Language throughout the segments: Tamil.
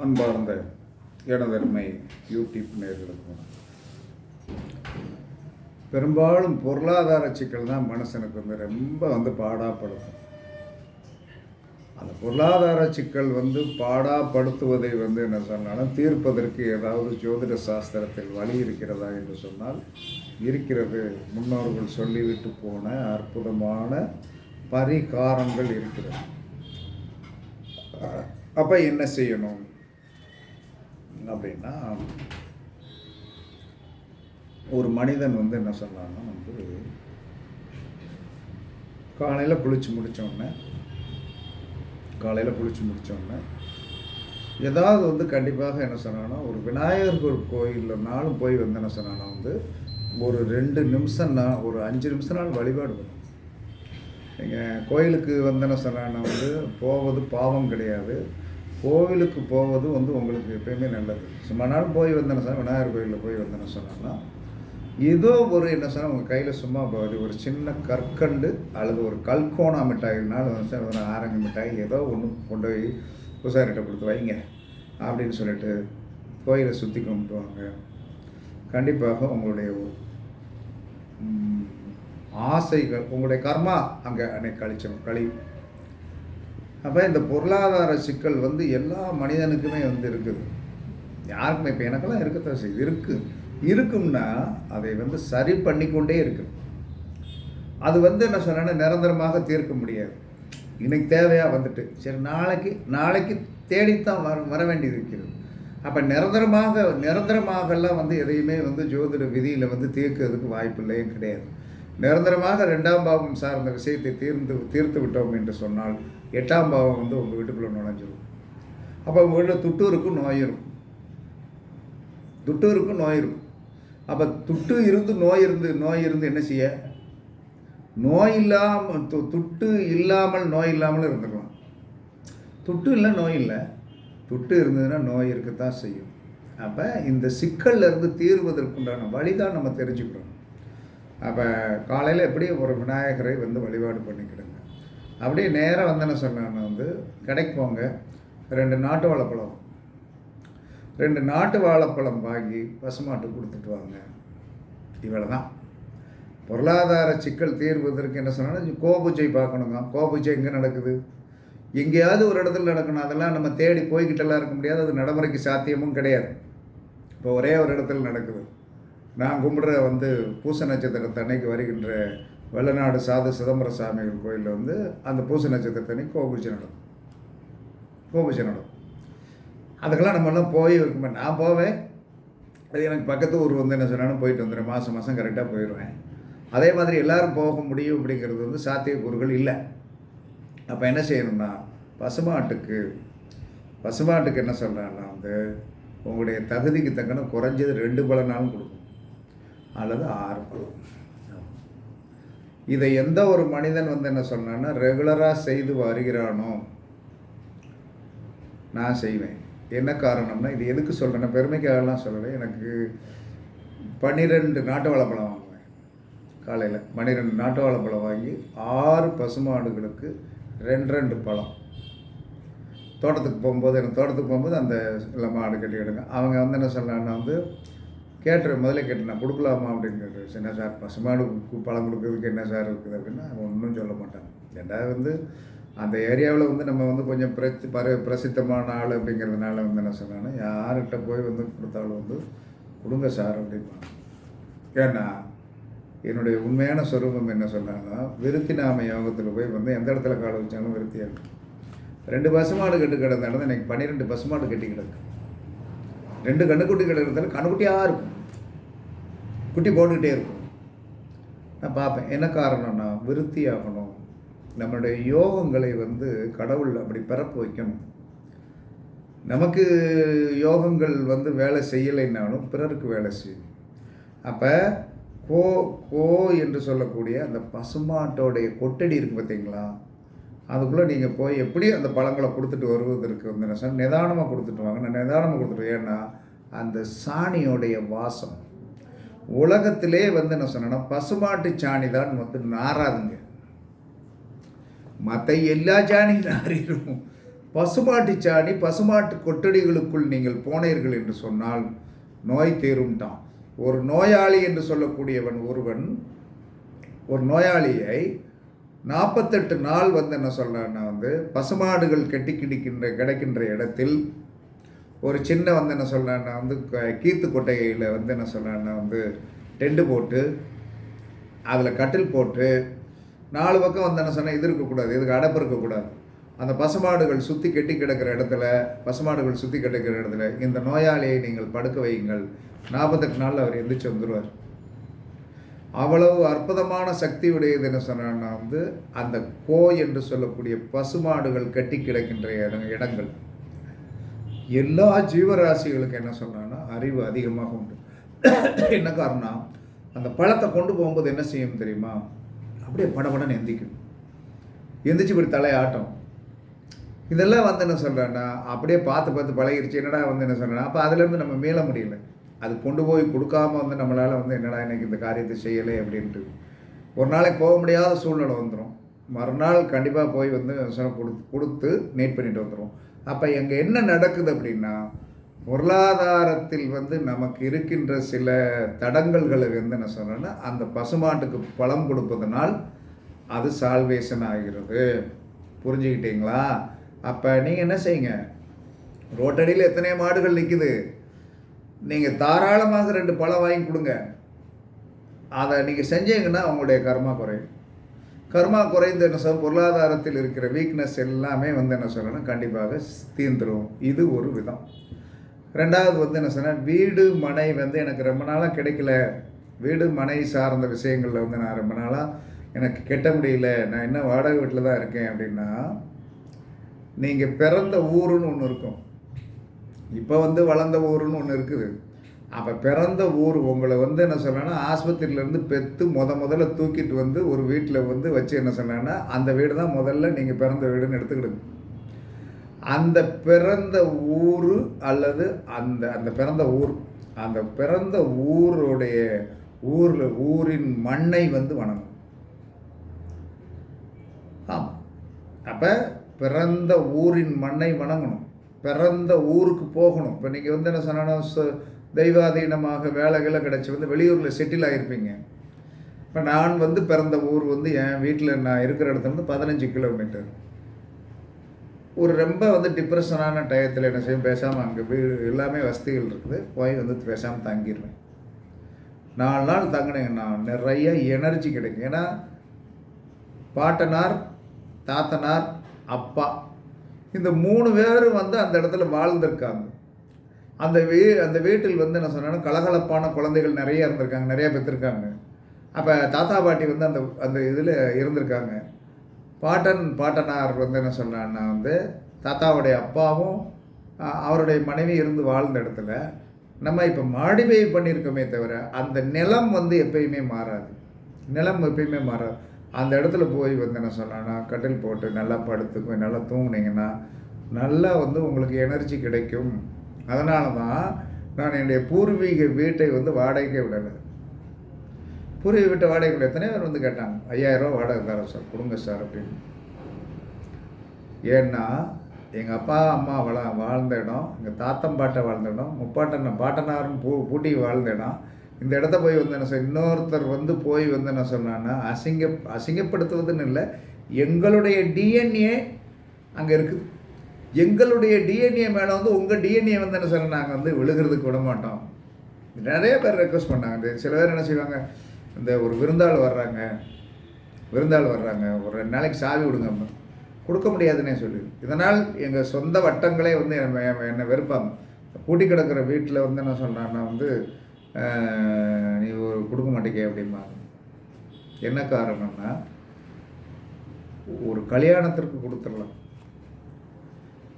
அன்பார்ந்த இடதன்மை யூடியூப் நேர்களுக்கும். பெரும்பாலும் பொருளாதார சிக்கல் தான் மனுஷனுக்கு வந்து ரொம்ப வந்து பாடாப்படுத்தும். அந்த பொருளாதார சிக்கல் வந்து பாடாப்படுத்துவதை வந்து என்ன சொன்னாலும் தீர்ப்பதற்கு ஏதாவது ஜோதிட சாஸ்திரத்தில் வழி இருக்கிறதா என்று சொன்னால் இருக்கிறது முன்னோர்கள் சொல்லிவிட்டு போன அற்புதமான பரிகாரங்கள் இருக்கிறது. அப்போ என்ன செய்யணும்? அப்படின்னா ஒரு மனிதன் வந்து என்ன சொன்னான்னா வந்து காலையில் குளிச்சு முடித்தோடனே காலையில் குளிச்சு முடித்தோடனே ஏதாவது வந்து கண்டிப்பாக என்ன சொன்னான்னா ஒரு விநாயகர் ஒரு கோயிலில் நாளும் போய் வந்து என்ன சொன்னான்னா வந்து ஒரு ரெண்டு நிமிஷம்னா ஒரு அஞ்சு நிமிஷம் நாள் வழிபாடு பண்ணும். நீங்கள் கோயிலுக்கு வந்து என்ன சொன்னான்னா வந்து போவது பாவம் கிடையாது. கோவிலுக்கு போவது வந்து உங்களுக்கு எப்பயுமே நல்லது. சும்மா நாள் போய் வந்தேன்னு சொன்னால் விநாயகர் கோயிலில் போய் வந்தேன்னு சொன்னோம்னா ஏதோ ஒரு என்ன சொன்னால் உங்கள் கையில் சும்மா போகுது ஒரு சின்ன கற்கண்டு அல்லது ஒரு கல்கோணா மிட்டாயினாலும் வந்து ஒரு ஆரஞ்சு மிட்டாய் ஏதோ ஒன்று கொண்டு போய் பூசாரிகிட்ட கொடுத்து வைங்க அப்படின்னு சொல்லிட்டு கோயிலை சுற்றி கும்பிடுவாங்க கண்டிப்பாக உங்களுடைய ஆசைகள் உங்களுடைய கர்மா அங்கே அன்னைக்கு கழிச்சிடும் கழி அப்போ இந்த பொருளாதார சிக்கல் வந்து எல்லா மனிதனுக்குமே வந்து இருக்குது. யாருக்குமே இப்போ எனக்கெல்லாம் இருக்கத்தான் செய்யுது இருக்குது இருக்கும்னா அதை வந்து சரி பண்ணிக்கொண்டே இருக்கு. அது வந்து என்ன சொன்னேன்னா நிரந்தரமாக தீர்க்க முடியாது. இன்னைக்கு தேவையாக வந்துட்டு. சரி நாளைக்கு நாளைக்கு தேடித்தான் வர வர வேண்டியது இருக்கிறது. அப்போ நிரந்தரமாக நிரந்தரமாகலாம் வந்து எதையுமே வந்து ஜோதிட விதியில் வந்து தீர்க்கிறதுக்கு வாய்ப்பில்லை கிடையாது. நிரந்தரமாக ரெண்டாம் பாவம் சார்ந்த விஷயத்தை தீர்ந்து தீர்த்து விட்டோம் என்று சொன்னால் எட்டாம் பாவம் வந்து உங்கள் வீட்டுக்குள்ளே நுழைஞ்சிரும். அப்போ உங்கள் வீட்டில் துட்டு இருக்கும் நோய் இருக்கும் துட்டு இருக்கும் நோய் இருக்கும் அப்போ துட்டு இருந்து நோய் இருந்து நோய் இருந்து என்ன செய்ய? நோய் இல்லாமல் து துட்டு இல்லாமல் நோய் இல்லாமல் இருந்துக்கலாம் துட்டு இல்லை நோய் இல்லை. துட்டு இருந்ததுன்னா நோய் இருக்கத்தான் செய்யும். அப்போ இந்த சிக்கலில் இருந்து தீர்வதற்குண்டான வழி தான் நம்ம தெரிஞ்சுக்கிறோம் அப்போ காலையில் எப்படி ஒரு விநாயகரை வந்து வழிபாடு பண்ணிக்கிடுங்க. அப்படியே நேராக வந்து என்ன வந்து கடைக்கு போங்க. ரெண்டு நாட்டு வாழைப்பழம். ரெண்டு நாட்டு வாழைப்பழம் வாங்கி பசுமாட்டு கொடுத்துட்டு வாங்க. இவ்வளோ தான் பொருளாதார சிக்கல் தீர்வதற்கு என்ன சொன்னால் கோபூஜை பார்க்கணுங்க கோபூஜை எங்கே நடக்குது? எங்கேயாவது ஒரு இடத்துல நடக்கணும். அதெல்லாம் நம்ம தேடி போய்கிட்டெல்லாம் இருக்க முடியாது. அது நடைமுறைக்கு சாத்தியமும் கிடையாது. இப்போ ஒரே ஒரு இடத்துல நடக்குது. நான் கும்பிடுற வந்து பூச நட்சத்திரத்தன்னைக்கு வருகின்ற வெள்ளநாடு சாது சிதம்பர சாமிகள் கோயிலில் வந்து அந்த பூச நட்சத்திரத்தன்னைக்கு கோபூஜை நடக்கும். கோபூஜை நடக்கும். அதுக்கெல்லாம் நம்மளாம் போய் இருக்குமே நான் போவேன். அது எனக்கு பக்கத்து ஊர் வந்து என்ன சொன்னாலும் போயிட்டு வந்துடுறேன் மாதம் மாதம் கரெக்டாக போயிடுவேன். அதே மாதிரி எல்லாரும் போக முடியும் அப்படிங்கிறது வந்து சாத்தியக்கூறுகள் இல்லை. அப்போ என்ன செய்யணும்னா பசுமாட்டுக்கு பசுமாட்டுக்கு என்ன சொல்கிறாங்கன்னா வந்து உங்களுடைய தகுதிக்கு தக்கன குறைஞ்சது ரெண்டு பலனாலும் கொடுக்கும் அல்லது ஆறு இதை எந்த ஒரு மனிதன் வந்து என்ன சொன்னான்னா ரெகுலராக செய்து வருகிறானோ நான் செய்வேன். என்ன காரணம்னா இது எதுக்கு சொல்கிறேன் பெருமைக்காகலாம் சொல்லலை. எனக்கு பன்னிரெண்டு நாட்டு வாழைப்பழம் வாங்குவேன். காலையில் பன்னிரெண்டு நாட்டு வாழைப்பழம் வாங்கி ஆறு பசுமாடுகளுக்கு ரெண்டு ரெண்டு பழம். தோட்டத்துக்கு போகும்போது எனக்கு தோட்டத்துக்கு போகும்போது அந்த இல்லை மாடு கட்டி எடுங்க. அவங்க வந்து என்ன சொன்னாங்கன்னா வந்து கேட்டுரு முதல்ல கேட்டேன் நான் கொடுக்கலாமா அப்படின்னு என்ன சார் பசுமாடு பழம் கொடுக்கறதுக்கு என்ன சார் இருக்குது அப்படின்னா ஒன்றும் சொல்ல மாட்டாங்க. ரெண்டாவது வந்து அந்த ஏரியாவில் வந்து நம்ம வந்து கொஞ்சம் பிரச்சி பர பிரசித்தமான ஆள் அப்படிங்கிறதுனால வந்து என்ன சொன்னாங்கன்னா யார்கிட்ட போய் வந்து கொடுத்தாலும் வந்து கொடுங்க சார் அப்படிம்பாங்க. ஏன்னா என்னுடைய உண்மையான சொரூபம் என்ன சொன்னாங்கன்னா விருத்தி நாம யோகத்தில் போய் வந்து எந்த இடத்துல காலை வச்சாலும் விருத்தியாக இருக்கும். ரெண்டு பசுமாடு கட்டு கிடந்த இடத்துல பன்னிரெண்டு பசுமாடு கட்டி கிடக்கு ரெண்டு கண்ணுக்குட்டிகள் இருந்தாலும் கண்ணுக்குட்டியாக இருக்கும். குட்டி போட்டுக்கிட்டே இருக்கும். நான் பார்ப்பேன் என்ன காரணம்னா விருத்தி ஆகணும் நம்மளுடைய யோகங்களை வந்து கடவுள் அப்படி பிறப்பு வைக்கணும். நமக்கு யோகங்கள் வந்து வேலை செய்யலைன்னாலும் பிறருக்கு வேலை செய்யும். அப்போ கோ கோ என்று சொல்லக்கூடிய அந்த பசுமாட்டோடைய கொட்டடி இருக்குது பார்த்தீங்களா? அதுக்குள்ளே நீங்கள் போய் எப்படி அந்த பழங்களை கொடுத்துட்டு வருவதற்கு வந்து என்ன சார் நிதானமாக கொடுத்துட்டு வாங்க. நான் நிதானமாக கொடுத்துட்டு ஏன்னா அந்த சாணியோடைய வாசம் உலகத்திலே வந்து என்ன சொன்னேன்னா பசுமாட்டு சாணி தான் வந்து நாராதுங்க மற்ற எல்லா சாணியும் நாரிடும் பசுமாட்டு சாணி பசுமாட்டு கொட்டடிகளுக்குள் நீங்கள் போனீர்கள் என்று சொன்னால் நோய் தீரும்ட்டான் ஒரு நோயாளி என்று சொல்லக்கூடியவன் ஒருவன் ஒரு நோயாளியை நாற்பத்தெட்டு நாள் வந்து என்ன சொல்கிறேன்னா வந்து பசுமாடுகள் கெட்டி கிடிக்கின்ற கிடைக்கின்ற இடத்தில் ஒரு சின்ன வந்து என்ன சொல்கிறேன்னா வந்து க- கீத்து கொட்டையில் வந்து என்ன சொல்கிறேன்னா வந்து டெண்டு போட்டு அதில் கட்டில் போட்டு நாலு பக்கம் வந்து என்ன சொன்னால் இது இருக்கக்கூடாது இதுக்கு அடப்பு இருக்கக்கூடாது அந்த பசுமாடுகள் சுற்றி கெட்டி கிடக்கிற இடத்துல பசுமாடுகள் சுற்றி கிடக்கிற இடத்துல இந்த நோயாளியை நீங்கள் படுக்க வையுங்கள். நாற்பத்தெட்டு நாளில் அவர் எந்திரிச்சு வந்துடுவார் அவ்வளவு அற்புதமான சக்தி உடையது என்ன சொன்னான்னா வந்து அந்த கோ என்று சொல்லக்கூடிய பசுமாடுகள் கட்டி கிடக்கின்ற இட- இடங்கள். எல்லா ஜீவராசிகளுக்கு என்ன சொன்னான்னா அறிவு அதிகமாக உண்டு. என்ன காரணம் அந்த பழத்தை கொண்டு போகும்போது என்ன செய்யும் தெரியுமா? அப்படியே படபடன்னு எந்திக்கும். எந்திரிச்சு இப்படி தலையாட்டம். இதெல்லாம் வந்து என்ன சொல்கிறேன்னா அப்படியே பார்த்து பார்த்து பழகிருச்சு. என்னடா வந்து என்ன சொல்கிறேன்னா அப்போ அதுலேருந்து நம்ம மீள முடியல. அது கொண்டு போய் கொடுக்காம வந்து நம்மளால் வந்து என்னடா இன்னைக்கு இந்த காரியத்தை செய்யலை அப்படின்ட்டு. ஒரு நாளைக்கு போக முடியாத சூழ்நிலை வந்துடும் மறுநாள் கண்டிப்பாக போய் வந்து விவசாயம் கொடுத்து கொடுத்து நீட் பண்ணிட்டு வந்துடும் அப்போ எங்கே என்ன நடக்குது அப்படின்னா பொருளாதாரத்தில் வந்து நமக்கு இருக்கின்ற சில தடங்கல்களை வந்து என்ன சொல்கிறேன்னா அந்த பசுமாட்டுக்கு பழம் கொடுப்பதனால் அது சால்வேஷன் ஆகிறது. புரிஞ்சுக்கிட்டீங்களா? அப்போ நீங்கள் என்ன செய்யுங்க? ரோட்டடியில் எத்தனை மாடுகள் நிற்குது நீங்கள் தாராளமாக ரெண்டு பழம் வாங்கி கொடுங்க. அதை நீங்கள் செஞ்சீங்கன்னா அவங்களுடைய கர்மா குறையும். கர்மா குறைந்து என்ன சொல்ல பொருளாதாரத்தில் இருக்கிற வீக்னஸ் எல்லாமே வந்து என்ன சொல்லணும் கண்டிப்பாக தீர்ந்துடும் இது ஒரு விதம். ரெண்டாவது வந்து என்ன சொன்னால் வீடு மனை வந்து எனக்கு ரொம்ப நாளாக கிடைக்கல. வீடு மனை சார்ந்த விஷயங்களில் வந்து நான் ரொம்ப நாளாக எனக்கு கெட்ட முடியல. நான் இன்னும் வாடகை வீட்டில் தான் இருக்கேன் அப்படின்னா நீங்கள் பிறந்த ஊருன்னு ஒன்று இருக்கும். இப்போ வந்து வளர்ந்த ஊருன்னு ஒன்று இருக்குது. அப்போ பிறந்த ஊர் உங்களை வந்து என்ன சொன்னேன்னா ஆஸ்பத்திரியிலேருந்து பெற்று முத முதல்ல தூக்கிட்டு வந்து ஒரு வீட்டில் வந்து வச்சு என்ன சொன்னான்னா அந்த வீடு தான் முதல்ல நீங்கள் பிறந்த வீடுன்னு எடுத்துக்கிடுங்க. அந்த பிறந்த ஊர் அல்லது அந்த அந்த பிறந்த ஊர் அந்த பிறந்த ஊருடைய ஊரில் ஊரின் மண்ணை வந்து வணங்கும். ஆமாம் அப்போ பிறந்த ஊரின் மண்ணை வணங்கணும். பிறந்த ஊருக்கு போகணும். இப்போ நீங்கள் வந்து என்ன சொன்னா தெய்வாதீனமாக வேலைகளை கிடச்சி வந்து வெளியூரில் செட்டில் ஆகிருப்பீங்க இப்போ நான் வந்து பிறந்த ஊர் வந்து என் வீட்டில் நான் இருக்கிற இடத்துல இருந்து பதினஞ்சு கிலோமீட்டர் ஒரு ரொம்ப வந்து டிப்ரெஷனான டயத்தில் என்ன செய்யும் பேசாமல் அங்கே வீடு எல்லாமே வசதிகள் இருக்குது. போய் வந்து பேசாமல் தங்கிடுவேன் நாலு நாள் தங்கினீங்கன்னா நிறைய எனர்ஜி கிடைக்கும். ஏன்னா பாட்டனார் தாத்தனார் அப்பா இந்த மூணு பேரும் வந்து அந்த இடத்துல வாழ்ந்திருக்காங்க. அந்த வீ அந்த வீட்டில் வந்து என்ன சொன்னாலும் கலகலப்பான குழந்தைகள் நிறைய இருந்திருக்காங்க நிறைய பெற்றிருக்காங்க அப்போ தாத்தா பாட்டி வந்து அந்த அந்த இதில் இருந்திருக்காங்க. பாட்டன் பாட்டனார் வந்து என்ன சொல்கிறான்னா வந்து தாத்தாவுடைய அப்பாவும் அவருடைய மனைவி இருந்து வாழ்ந்த இடத்துல நம்ம இப்போ மாடிஃபை பண்ணியிருக்கோமே தவிர அந்த நிலம் வந்து எப்பயுமே மாறாது. நிலம் எப்பயுமே மாறாது. அந்த இடத்துல போய் வந்து என்ன சொன்னேன்னா கட்டில் போட்டு நல்லா படுத்துக்கும் நல்லா தூங்குனீங்கன்னா நல்லா வந்து உங்களுக்கு எனர்ஜி கிடைக்கும். அதனால தான் நான் என்னுடைய பூர்வீக வீட்டை வந்து வாடகைக்கே விடலை. பூர்வீக வீட்டை வாடகை விட எத்தனை பேர் வந்து கேட்டாங்க ஐயாயிரரூவா வாடகை தரோம் சார் கொடுங்க சார் அப்படின்னு. ஏன்னா எங்கள் அப்பா அம்மா வள வாழ்ந்த இடம் எங்கள் தாத்தம் பாட்டை வாழ்ந்த இடம் முப்பாட்டன் பாட்டனாரும் பூ பூட்டி வாழ்ந்த இடம். இந்த இடத்த போய் வந்து என்ன சொல் இன்னொருத்தர் வந்து போய் வந்து என்ன சொன்னான்னா அசிங்க அசிங்கப்படுத்துவதுன்னு இல்லை எங்களுடைய டிஎன்ஏ அங்கே இருக்குது எங்களுடைய டிஎன்ஏ மேலே வந்து உங்கள் டிஎன்ஏ வந்து என்ன சொல்ல நாங்கள் வந்து விழுகிறதுக்கு விட மாட்டோம். நிறைய பேர் ரெக்வஸ்ட் பண்ணாங்க. இந்த சில பேர் என்ன செய்வாங்க இந்த ஒரு விருந்தாள் வர்றாங்க விருந்தாள் வர்றாங்க ஒரு ரெண்டு நாளைக்கு சாவி விடுங்க கொடுக்க முடியாதுன்னே சொல்லி. இதனால் எங்கள் சொந்த வட்டங்களே வந்து என்னை என்னை வெறுப்பாங்க. கூட்டி கிடக்கிற வீட்டில் வந்து என்ன சொன்னான்னா வந்து நீ ஒரு கொடுக்க மாட்டேங்க அப்படிம்பாங்க என்ன காரணம்னா ஒரு கல்யாணத்திற்கு கொடுத்துடலாம்.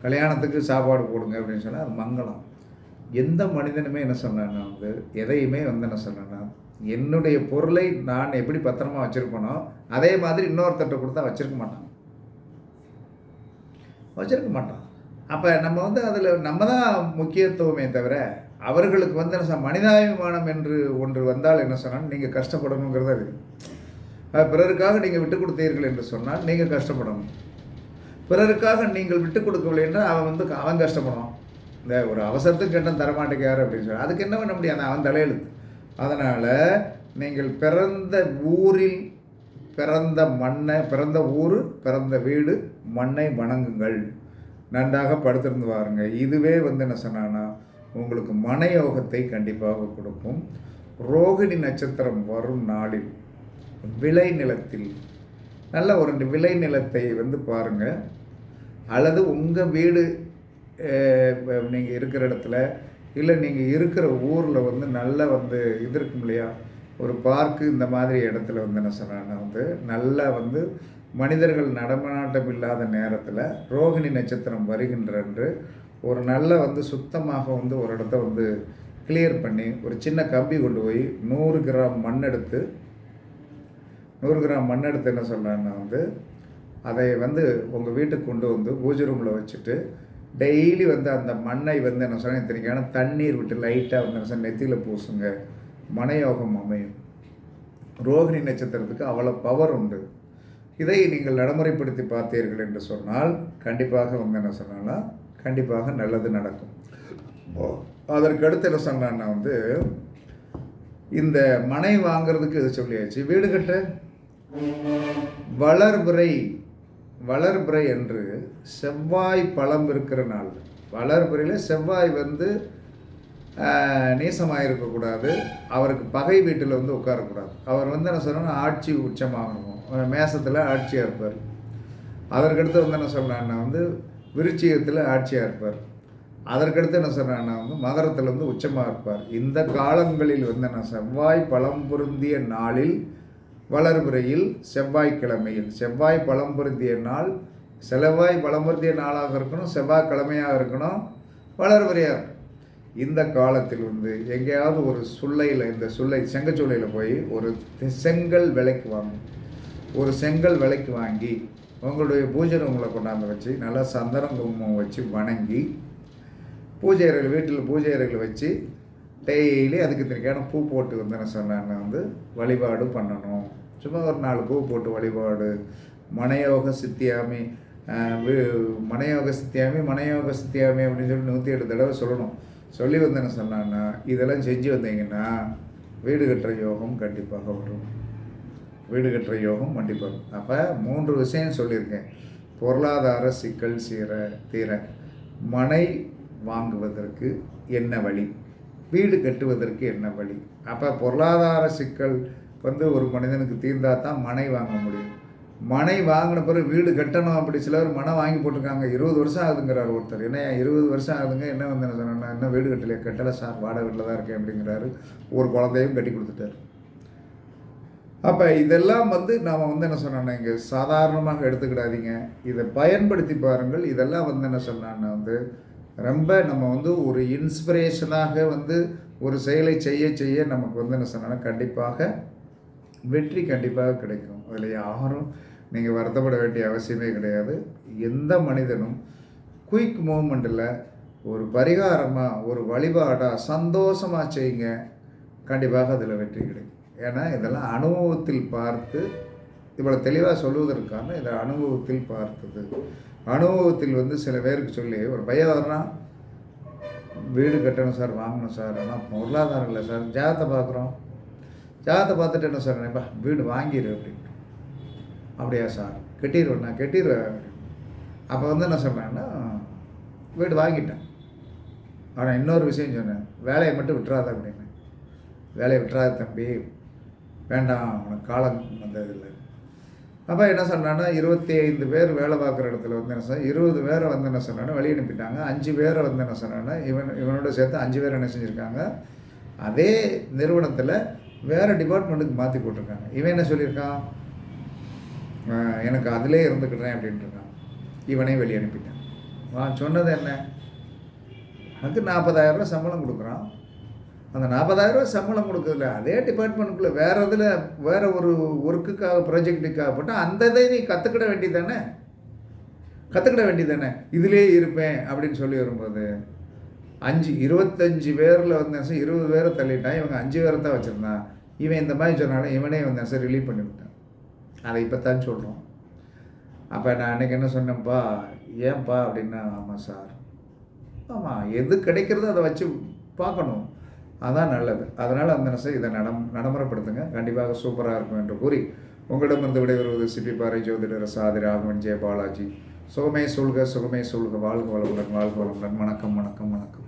கல்யாணத்துக்கு சாப்பாடு போடுங்க அப்படின்னு சொன்னால் அது மங்களம். எந்த மனிதனுமே என்ன சொன்னான்னா வந்து எதையுமே வந்து என்ன சொன்னேன்னா என்னுடைய பொருளை நான் எப்படி பத்திரமா வச்சுருப்பேனோ அதே மாதிரி இன்னொருத்தட்ட கொடுத்தா வச்சுருக்க மாட்டான். வச்சுருக்க மாட்டான். அப்போ நம்ம வந்து அதில் நம்ம தான் முக்கியத்துவமே தவிர அவர்களுக்கு வந்து என்ன சொன்ன மனிதாபிமானம் என்று ஒன்று வந்தால் என்ன சொன்னால் நீங்கள் கஷ்டப்படணுங்கிறத இருக்குது அது பிறருக்காக நீங்கள் விட்டு கொடுத்தீர்கள் என்று சொன்னால் நீங்கள் கஷ்டப்படணும். பிறருக்காக நீங்கள் விட்டு கொடுக்கவில்லை என்றால் அவன் வந்து அவன் கஷ்டப்படுவான். இந்த ஒரு அவசரத்துக்கு கேட்டால் தரமாட்டேங்கார் அப்படின்னு சொல்லி அதுக்கு என்ன பண்ண முடியாது அவன் தலையெழுத்து. அதனால் நீங்கள் பிறந்த ஊரில் பிறந்த மண்ணை பிறந்த ஊர் பிறந்த வீடு மண்ணை வணங்குங்கள். நன்றாக படுத்திருந்து பாருங்கள் இதுவே வந்து என்ன சொன்னான்னா உங்களுக்கு மனயோகத்தை கண்டிப்பாக கொடுக்கும். ரோகிணி நட்சத்திரம் வரும் நாளில் விளை நிலத்தில் நல்ல ஒரு விளை நிலத்தை வந்து பாருங்கள் அல்லது உங்கள் வீடு நீங்கள் இருக்கிற இடத்துல இல்லை நீங்கள் இருக்கிற ஊரில் வந்து நல்ல வந்து இது இருக்கும் இல்லையா? ஒரு பார்க்கு இந்த மாதிரி இடத்துல வந்து என்ன சொன்னாங்கன்னா வந்து நல்லா வந்து மனிதர்கள் நடமாட்டம் இல்லாத நேரத்தில் ரோகிணி நட்சத்திரம் வருகின்றன்று ஒரு நல்ல வந்து சுத்தமாக வந்து ஒரு இடத்த வந்து கிளியர் பண்ணி ஒரு சின்ன கம்பி கொண்டு போய் நூறு கிராம் மண் எடுத்து நூறு கிராம் மண் எடுத்து என்ன சொல்கிறேன்னா வந்து அதை வந்து உங்கள் வீட்டுக்கு கொண்டு வந்து பூஜை ரூமில் வச்சுட்டு டெய்லி வந்து அந்த மண்ணை வந்து என்ன சொன்னால் இத்தனைக்கான தண்ணீர் விட்டு லைட்டாக வந்து என்ன சொன்ன நெத்தியில் பூசுங்க. மனயோகம் அமையும். ரோகிணி நட்சத்திரத்துக்கு அவ்வளோ பவர் உண்டு. இதை நீங்கள் நடைமுறைப்படுத்தி பார்த்தீர்கள் என்று சொன்னால் கண்டிப்பாக வந்து என்ன சொன்னான்னா கண்டிப்பாக நல்லது நடக்கும். அதற்கு அடுத்து என்ன சொன்னான்னா வந்து இந்த மனை வாங்கிறதுக்கு இது சொல்லியாச்சு. வீடு கட்ட? வளர்பிறை வளர்பிறை என்று செவ்வாய் பழம் இருக்கிற நாள். வளர்பிறையில் செவ்வாய் வந்து நீசமாக இருக்கக்கூடாது. அவருக்கு பகை வீட்டில் வந்து உட்காரக்கூடாது. அவர் வந்து என்ன சொல்லணும்னா ஆட்சி உச்சமாகணும். மேசத்தில் ஆட்சியாக இருப்பார். அதற்கடுத்து வந்து என்ன சொன்னான்னா வந்து விருச்சிகத்தில் ஆட்சியாக இருப்பார். அதற்கடுத்து என்ன சொன்னான்னா வந்து மகரத்தில் வந்து உச்சமாக இருப்பார். இந்த காலங்களில் வந்து நான் செவ்வாய் பழம் பொருந்திய நாளில் வளர்புறையில் செவ்வாய்க்கிழமையில். செவ்வாய் பழம் பொருந்திய நாள் செலவாய் பலம் பொருந்திய நாளாக இருக்கணும் செவ்வாய்க்கிழமையாக இருக்கணும் வளர்புறையாக இந்த காலத்தில் வந்து எங்கேயாவது ஒரு சுள்ளையில் இந்த சுள்ளை செங்கச்சூளையில் போய் ஒரு செங்கல் விலைக்கு வாங்கும். ஒரு செங்கல் விலைக்கு வாங்கி உங்களுடைய பூஜை ரூமில் கொண்டாந்து வச்சு நல்லா சந்தனம் குங்குமம் வச்சு வணங்கி பூஜை அறைகள் வீட்டில் பூஜை அறைகள் வச்சு டெய்லி அதுக்கு தேவையான பூ போட்டு வந்து என்ன வந்து வழிபாடு பண்ணணும். சும்மா ஒரு நாலு பூ போட்டு வழிபாடு. மனையோக சித்தியாமி மனையோக சித்தியாமி மனையோக சித்தியாமி அப்படின்னு சொல்லி நூற்றி எட்டு தடவை சொல்லணும். சொல்லி வந்தேன்னு சொன்னான்னா இதெல்லாம் செஞ்சு வந்தீங்கன்னா வீடு கட்டுற யோகம் கண்டிப்பாக வரும். வீடு கட்டுற யோகம் கண்டிப்பாக அப்போ மூன்று விஷயம் சொல்லியிருக்கேன். பொருளாதார சிக்கல் சீர தீர மனை வாங்குவதற்கு என்ன வழி? வீடு கட்டுவதற்கு என்ன வழி? அப்போ பொருளாதார சிக்கல் வந்து ஒரு மனிதனுக்கு தீர்ந்தால் தான் மனை வாங்க முடியும். மனை வாங்கின பிறகு வீடு கட்டணும் அப்படி சிலர் மனை வாங்கி போட்டிருக்காங்க. இருபது வருஷம் ஆகுதுங்கிறார் ஒருத்தர். என்ன இருபது வருஷம் ஆகுதுங்க? என்ன வந்து என்ன சொன்னா என்ன வீடு கட்டலையே? கட்டலை சார். வாடகை வீட்டில் தான் இருக்கேன் அப்படிங்கிறாரு. ஒரு குழந்தையும் கட்டி கொடுத்துட்டாரு. அப்போ இதெல்லாம் வந்து நாம் வந்து என்ன சொன்னோன்னா இங்கே சாதாரணமாக எடுத்துக்கிடாதீங்க. இதை பயன்படுத்தி பாருங்கள். இதெல்லாம் வந்து என்ன சொன்னான்னா வந்து ரொம்ப நம்ம வந்து ஒரு இன்ஸ்பிரேஷனாக வந்து ஒரு செயலை செய்ய செய்ய நமக்கு வந்து என்ன சொன்னோன்னா கண்டிப்பாக வெற்றி கண்டிப்பாக கிடைக்கும். அதில் யாரும் நீங்கள் வருத்தப்பட வேண்டிய அவசியமே கிடையாது. எந்த மனிதனும் குயிக் மூமெண்ட்டில் ஒரு பரிகாரமாக ஒரு வழிபாடாக சந்தோஷமாக செய்யுங்க. கண்டிப்பாக அதில் வெற்றி கிடைக்கும். ஏன்னா இதெல்லாம் அனுபவத்தில் பார்த்து இவ்வளோ தெளிவாக சொல்லுவதற்கான இதை அனுபவத்தில் பார்த்தது. அனுபவத்தில் வந்து சில பேருக்கு சொல்லி ஒரு பையன் வர்றான் வீடு கட்டணும் சார் வாங்கணும் சார். ஆனால் பொருளாதாரம் இல்லை சார். ஜாதத்தை பார்க்குறோம். ஜாதத்தை பார்த்துட்டு என்ன சார் நினைப்பா வீடு வாங்கிடு அப்படின்னு அப்படியா சார். கட்டிடுவேன் நான் கட்டிடுவேன் அப்போ வந்து என்ன சொன்னேன்னா வீடு வாங்கிட்டேன். ஆனால் இன்னொரு விஷயம் சொன்னேன். வேலையை மட்டும் விட்டுறாத அப்படின்னு. வேலையை விட்டுறாத தம்பி. வேண்டாம் உனக்கு காலம் வந்ததில்லை. அப்போ என்ன சொன்னான்னா இருபத்தி ஐந்து பேர் வேலை பார்க்குற இடத்துல வந்து என்ன சொன்னால் இருபது பேரை வந்து என்ன சொன்னான்னா வழி அனுப்பிட்டாங்க. அஞ்சு பேரை வந்து என்ன சொன்னான்னா இவன் இவனோட சேர்த்து அஞ்சு பேர் என்ன செஞ்சுருக்காங்க அதே நிறுவனத்தில் வேறு டிபார்ட்மெண்ட்டுக்கு மாற்றி போட்டிருக்காங்க. இவன் என்ன சொல்லியிருக்கான்? எனக்கு அதிலே இருந்துக்கிட்டேன் அப்படின்ட்டுருக்கான். இவனே வெளியே அனுப்பிட்டான். நான் சொன்னது என்ன? அதுக்கு நாற்பதாயிரரூபா சம்பளம் கொடுக்குறான். அந்த நாற்பதாயிரரூபா சம்பளம் கொடுக்குறதுல அதே டிபார்ட்மெண்ட்டுக்குள்ளே வேறு இதில் வேறு ஒரு ஒர்க்குக்காக ப்ராஜெக்ட்டுக்காக போட்டால் அந்த இதை நீ கற்றுக்கிட வேண்டியது தானே கற்றுக்கிட வேண்டியது தானே இதிலே இருப்பேன் அப்படின்னு சொல்லி வரும்போது அஞ்சு இருபத்தஞ்சி பேரில் வந்து இருபது பேரை தள்ளிட்டான் இவங்க அஞ்சு பேரை தான் வச்சுருந்தான் இவன் இந்த மாதிரி சொன்னாலும் இவனே வந்தேன் சார் ரிலீவ் பண்ணிவிட்டான் அதை இப்போ தான் சொல்கிறோம் அப்போ நான் அன்றைக்கி என்ன சொன்னேன்ப்பா ஏன்ப்பா அப்படின்னா ஆமாம் சார். ஆமாம் எது கிடைக்கிறதோ அதை வச்சு பார்க்கணும். அதான் நல்லது. அதனால் அந்த சார் இதை நடம் நடைமுறைப்படுத்துங்க. கண்டிப்பாக சூப்பராக இருக்கும் என்று கூறி உங்களிடமிருந்து விடைபெறுவது சிபி பாறை ஜோதிடர் சாதி ராகவன் ஜெய பாலாஜி. சுகமே சொல்க சுகமே சொல்க வாழ்க வளமுடன் வாழ்க வளமுடன். வணக்கம் வணக்கம் வணக்கம்.